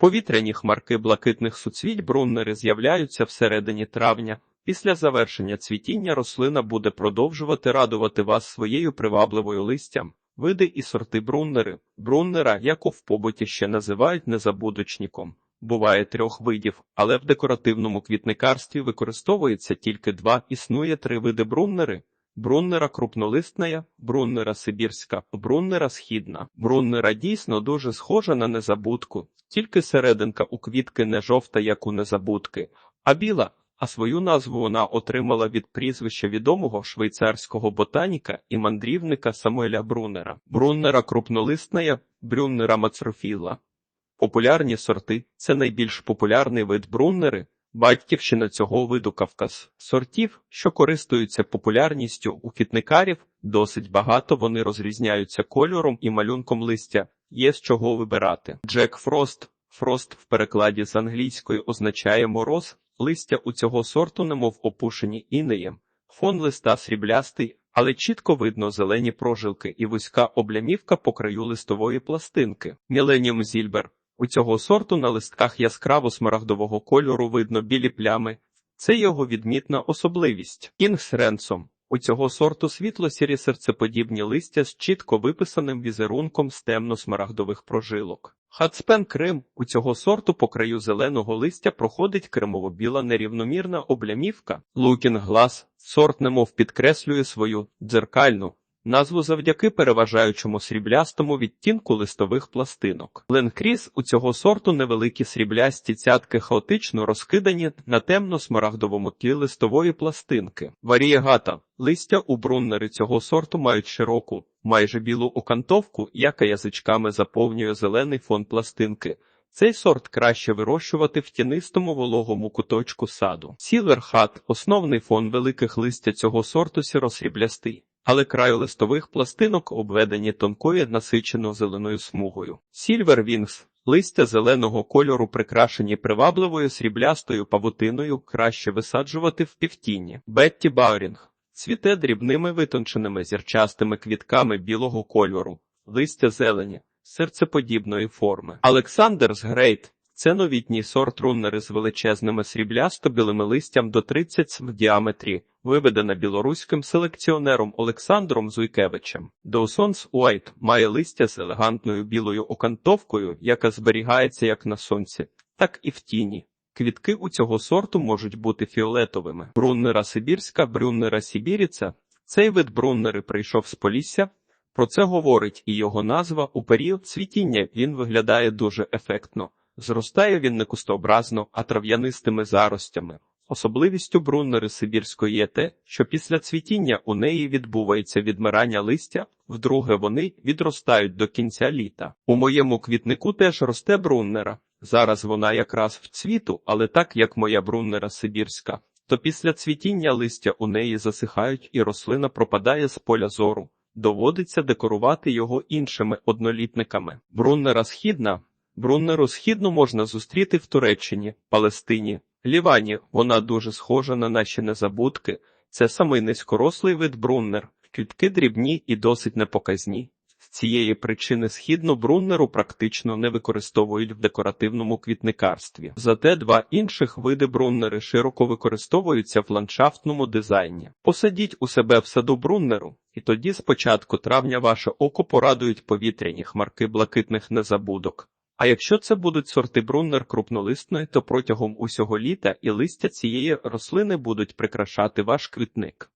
Повітряні хмарки блакитних суцвіть бруннери з'являються всередині травня. Після завершення цвітіння рослина буде продовжувати радувати вас своєю привабливою листям. Види і сорти бруннери. Бруннера, яку в побуті ще називають незабудочником. Буває трьох видів, але в декоративному квітникарстві використовується тільки два. Існує три види бруннери. Бруннера крупнолистная, бруннера сибірська, бруннера східна. Бруннера дійсно дуже схожа на незабудку, тільки серединка у квітки не жовта, як у незабудки, а біла. А свою назву вона отримала від прізвища відомого швейцарського ботаніка і мандрівника Самуеля Бруннера. Бруннера крупнолистная, брюннера мацрофіла. Популярні сорти це найбільш популярний вид бруннери, батьківщина цього виду Кавказ. Сортів, що користуються популярністю у квітникарів, досить багато вони розрізняються кольором і малюнком листя, є з чого вибирати. Джек Фрост. Фрост в перекладі з англійської означає мороз, листя у цього сорту немов опушені інеєм. Фон листа сріблястий, але чітко видно зелені прожилки і вузька облямівка по краю листової пластинки. Міленіум Зільбер. У цього сорту на листках яскраво смарагдового кольору видно білі плями. Це його відмітна особливість. Інгс Ренсом. У цього сорту світло-сірі серцеподібні листя з чітко виписаним візерунком з темно-смарагдових прожилок. Хацпен Крим. У цього сорту по краю зеленого листя проходить кремово-біла нерівномірна облямівка. Лукінг Глас. Сорт немов підкреслює свою дзеркальну назву завдяки переважаючому сріблястому відтінку листових пластинок. Ленкріс у цього сорту невеликі сріблясті цятки хаотично розкидані на темно-смарагдовому тлі листової пластинки. Варієгата. Листя у бруннери цього сорту мають широку, майже білу окантовку, яка язичками заповнює зелений фон пластинки. Цей сорт краще вирощувати в тінистому вологому куточку саду. Сілверхат – основний фон великих листя цього сорту сіросріблястий, але краю листових пластинок обведені тонкою насичено зеленою смугою. Сільвер Вінгс листя зеленого кольору прикрашені привабливою сріблястою павутиною, краще висаджувати в півтіні. Бетті Баурінг цвіте дрібними витонченими зірчастими квітками білого кольору, листя зелені серцеподібної форми. Олександрс Грейт це новітній сорт руннери з величезними сріблясто-білими листям до 30 см в діаметрі, виведена білоруським селекціонером Олександром Зуйкевичем. Доусонс Уайт має листя з елегантною білою окантовкою, яка зберігається як на сонці, так і в тіні. Квітки у цього сорту можуть бути фіолетовими. Бруннера Сибірська, брюннера Сибіріця. Цей вид бруннери прийшов з Полісся, про це говорить і його назва у період цвітіння він виглядає дуже ефектно. Зростає він не кустообразно, а трав'янистими заростями. Особливістю бруннери Сибірської є те, що після цвітіння у неї відбувається відмирання листя, вдруге вони відростають до кінця літа. У моєму квітнику теж росте бруннера. Зараз вона якраз в цвіту, але так як моя бруннера Сибірська, то після цвітіння листя у неї засихають і рослина пропадає з поля зору доводиться декорувати його іншими однолітниками. Бруннера східна. Бруннеру східну можна зустріти в Туреччині, Палестині, Лівані. Вона дуже схожа на наші незабудки. Це самий низькорослий вид бруннер, квітки дрібні і досить непоказні. З цієї причини східну бруннеру практично не використовують в декоративному квітникарстві. Зате два інших види бруннери широко використовуються в ландшафтному дизайні. Посадіть у себе в саду бруннеру, і тоді з початку травня ваше око порадують повітряні хмарки блакитних незабудок. А якщо це будуть сорти бруннер крупнолисної, то протягом усього літа і листя цієї рослини будуть прикрашати ваш квітник.